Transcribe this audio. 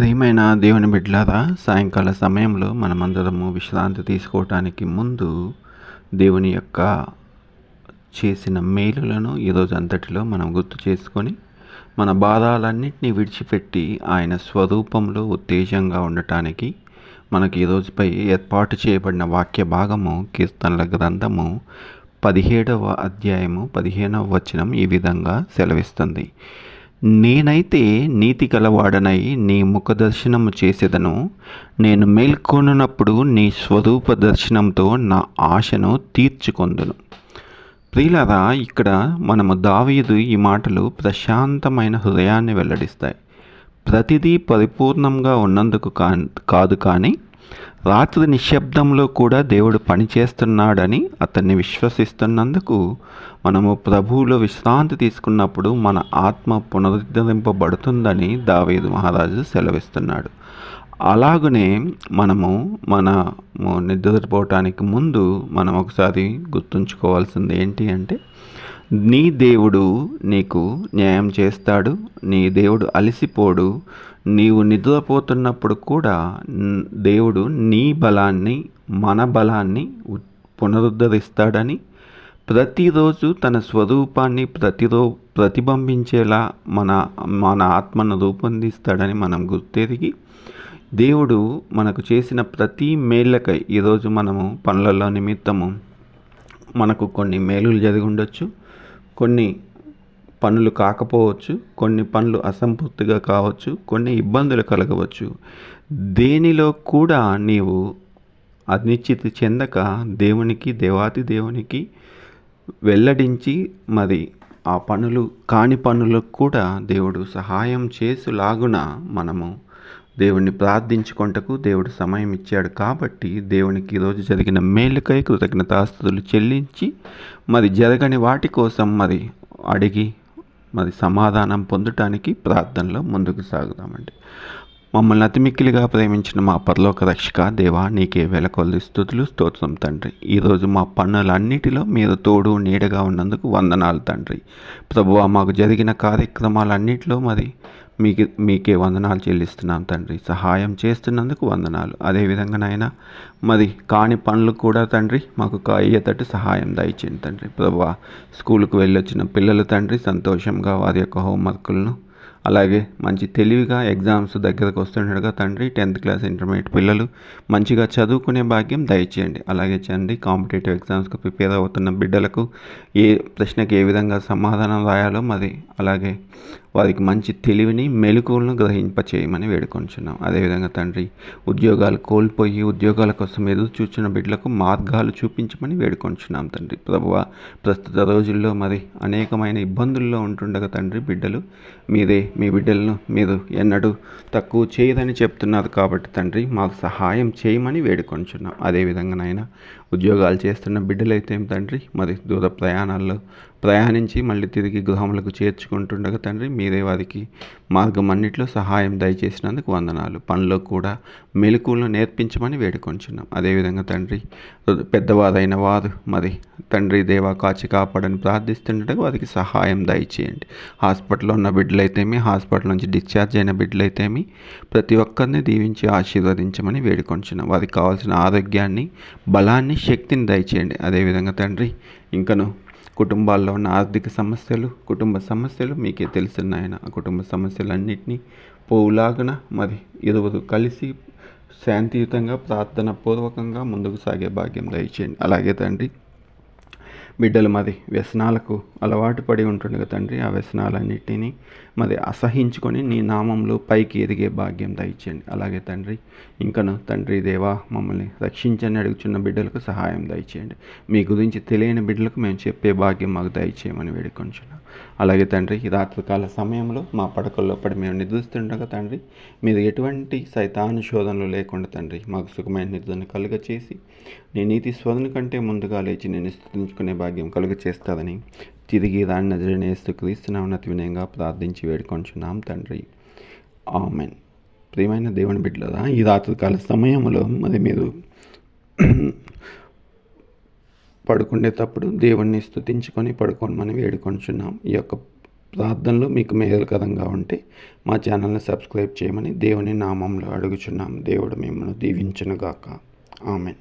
ప్రియమైన దేవుని బిడ్డలారా సాయంకాల సమయంలో మనమందరము విశ్రాంతి తీసుకోవటానికి ముందు దేవుని యొక్క చేసిన మేలులను ఈరోజు అంతటిలో మనం గుర్తు చేసుకొని మన బాధాలన్నింటినీ విడిచిపెట్టి ఆయన స్వరూపంలో ఉత్తేజంగా ఉండటానికి మనకి ఈరోజుపై ఏర్పాటు చేయబడిన వాక్య భాగము కీర్తనల గ్రంథము పదిహేడవ అధ్యాయము పదిహేనవ వచనం ఈ విధంగా సెలవిస్తుంది. నేనైతే నీతి గలవాడనై నీ ముఖ దర్శనము చేసేదను. నేను మేల్కొనున్నప్పుడు నీ స్వరూప దర్శనంతో నా ఆశను తీర్చుకొందును. ప్రియులరా ఇక్కడ మనము దావీదు ఈ మాటలు ప్రశాంతమైన హృదయాన్ని వెల్లడిస్తాయి. ప్రతిదీ పరిపూర్ణంగా ఉన్నందుకు కా కాదు కానీ రాత్రి నిశ్శబ్దంలో కూడా దేవుడు పనిచేస్తున్నాడని అతన్ని విశ్వసిస్తున్నందుకు మనము ప్రభువులో విశ్రాంతి తీసుకున్నప్పుడు మన ఆత్మ పునరుద్ధరింపబడుతుందని దావేదు మహారాజు సెలవిస్తున్నాడు. అలాగనే మనము మనము నిద్రపోవటానికి ముందు మనం ఒకసారి గుర్తుంచుకోవాల్సింది ఏంటి అంటే నీ దేవుడు నీకు న్యాయం చేస్తాడు నీ దేవుడు అలసిపోడు నీవు నిద్రపోతున్నప్పుడు కూడా దేవుడు నీ బలాన్ని మన బలాన్ని పునరుద్ధరిస్తాడని ప్రతిరోజు తన స్వరూపాన్ని ప్రతిరో ప్రతిబింబించేలా మన మన ఆత్మను రూపొందిస్తాడని మనం గుర్తెరిగి దేవుడు మనకు చేసిన ప్రతి మేళ్ళకై ఈరోజు మనము పనులలో నిమిత్తము మనకు కొన్ని మేలులు జరిగి ఉండొచ్చు. కొన్ని పనులు కాకపోవచ్చు కొన్ని పనులు అసంపూర్తిగా కావచ్చు కొన్ని ఇబ్బందులు కలగవచ్చు. దేనిలో కూడా నీవు అనిశ్చితి చెందక దేవునికి దేవాతి దేవునికి వెల్లడించి మరి ఆ పనులు కాని పనులకు కూడా దేవుడు సహాయం చేసులాగున మనము దేవుణ్ణి ప్రార్థించుకుంటకు దేవుడు సమయం ఇచ్చాడు కాబట్టి దేవునికి ఈరోజు జరిగిన మేలుకై కృతజ్ఞతాస్తుతులు చెల్లించి మరి జరగని వాటి కోసం మరి అడిగి మరి సమాధానం పొందటానికి ప్రార్థనలో ముందుకు సాగుదామండి. మమ్మల్ని అతిమిక్కిలిగా ప్రేమించిన మా పరలోక రక్షక దేవా నీకే వెలకొల్లి స్థుతులు స్తోత్రం తండ్రి. ఈరోజు మా పన్నులన్నిటిలో మీరు తోడు నీడగా ఉన్నందుకు వందనాలు తండ్రి. ప్రభువా మాకు జరిగిన కార్యక్రమాలన్నిటిలో మరి మీకు మీకే వందనాలు చెల్లిస్తున్నాం తండ్రి. సహాయం చేస్తున్నందుకు వందనాలు. అదేవిధంగా నాయన మరి కాని పనులు కూడా తండ్రి మాకు అయ్యేటట్టు సహాయం దయచేయండి తండ్రి. ప్రభు స్కూల్కి వెళ్ళొచ్చిన పిల్లలు తండ్రి సంతోషంగా వారి యొక్క హోంవర్కులను అలాగే మంచి తెలివిగా ఎగ్జామ్స్ దగ్గరకు వస్తుండగా తండ్రి టెన్త్ క్లాస్ ఇంటర్మీడియట్ పిల్లలు. మంచిగా చదువుకునే భాగ్యం దయచేయండి. అలాగే చండి కాంపిటేటివ్ ఎగ్జామ్స్కి ప్రిపేర్ అవుతున్న బిడ్డలకు ఏ ప్రశ్నకి ఏ విధంగా సమాధానం రాయాలో మరి అలాగే వారికి మంచి తెలివిని మెలకువలను గ్రహింపచేయమని వేడుకొంచున్నాం. అదేవిధంగా తండ్రి ఉద్యోగాలు కోల్పోయి ఉద్యోగాల కోసం ఎదురు చూచిన బిడ్డలకు మార్గాలు చూపించమని వేడుకొంచున్నాం తండ్రి. ప్రభువ ప్రస్తుత రోజుల్లో మరి అనేకమైన ఇబ్బందుల్లో ఉంటుండగా తండ్రి బిడ్డలు మీరే మీ బిడ్డలను మీరు ఎన్నడూ తక్కువ చేయదని చెప్తున్నారు కాబట్టి తండ్రి మాకు సహాయం చేయమని వేడుకొంచున్నాం. అదేవిధంగా నాయన ఉద్యోగాలు చేస్తున్న బిడ్డలైతే తండ్రి? మరి దూర ప్రయాణాల్లో ప్రయాణించి మళ్ళీ తిరిగి గృహములకు చేర్చుకుంటుండగా తండ్రి మీరే వారికి మార్గం అన్నింటిలో సహాయం దయచేసినందుకు వందనాలు. పనిలో కూడా మెలకువలను నేర్పించమని వేడుకొంచున్నాం. అదేవిధంగా తండ్రి పెద్దవారైన వారు మరి తండ్రి దేవా కాచి కాపాడని ప్రార్థిస్తుండగా వారికి సహాయం దయచేయండి. హాస్పిటల్లో ఉన్న బిడ్డలైతేమి హాస్పిటల్ నుంచి డిశ్చార్జ్ అయిన బిడ్డలైతేమి ప్రతి ఒక్కరిని దీవించి ఆశీర్వదించమని వేడుకొంచున్నాం. వారికి కావాల్సిన ఆరోగ్యాన్ని బలాన్ని శక్తిని దయచేయండి. అదేవిధంగా తండ్రి ఇంకను కుటుంబాల్లో ఉన్న ఆర్థిక సమస్యలు కుటుంబ సమస్యలు మీకే తెలుసున్నాయన ఆ కుటుంబ సమస్యలన్నింటినీ పోవులాగన మరి ఇరువురు కలిసి శాంతియుతంగా ప్రార్థన పూర్వకంగా ముందుకు సాగే భాగ్యం దయచేయండి. అలాగే తండ్రి బిడ్డలు మరి వ్యసనాలకు అలవాటు పడి ఉంటుండగా తండ్రి ఆ వ్యసనాలన్నిటినీ మరి అసహించుకొని నీ నామంలో పైకి ఎదిగే భాగ్యం దయచేయండి. అలాగే తండ్రి ఇంకను తండ్రి దేవా మమ్మల్ని రక్షించని అడుగుచున్న బిడ్డలకు సహాయం దయచేయండి. మీ గురించి తెలియని బిడ్డలకు మేము చెప్పే భాగ్యం మాకు దయచేయమని వేడుకొంచున్నాం. అలాగే తండ్రి ఈ రాత్రికాల సమయంలో మా పడకల్లో పడి మేము నిద్రిస్తుండగా తండ్రి మీరు ఎటువంటి సైతాను శోధనలు లేకుండా తండ్రి మాకు సుఖమైన నిద్రను కలుగ చేసి నీ నీతి శోధన కంటే ముందుగా లేచి నేను స్థుతించుకునే భాగ్యం కలుగ చేస్తాదని తిరిగి దాన్ని నజరనేస్తూ క్రీస్తున్న ఉన్నతి వినయంగా ప్రార్థించి వేడుకొంచున్నాం తండ్రి. ఆమెన్. ప్రియమైన దేవుని బిడ్డలరా ఈ రాత్రికాల సమయంలో మరి మీరు పడుకునేటప్పుడు దేవుణ్ణి స్థుతించుకొని పడుకోమని వేడుకొంచున్నాం ఈ యొక్క ప్రార్థనలు మీకు మేలుకరంగా ఉంటే మా ఛానల్ని సబ్స్క్రైబ్ చేయమని దేవుని నామంలో అడుగుచున్నాం. దేవుడు మిమ్మల్ని దీవించునుగాక. ఆమెన్.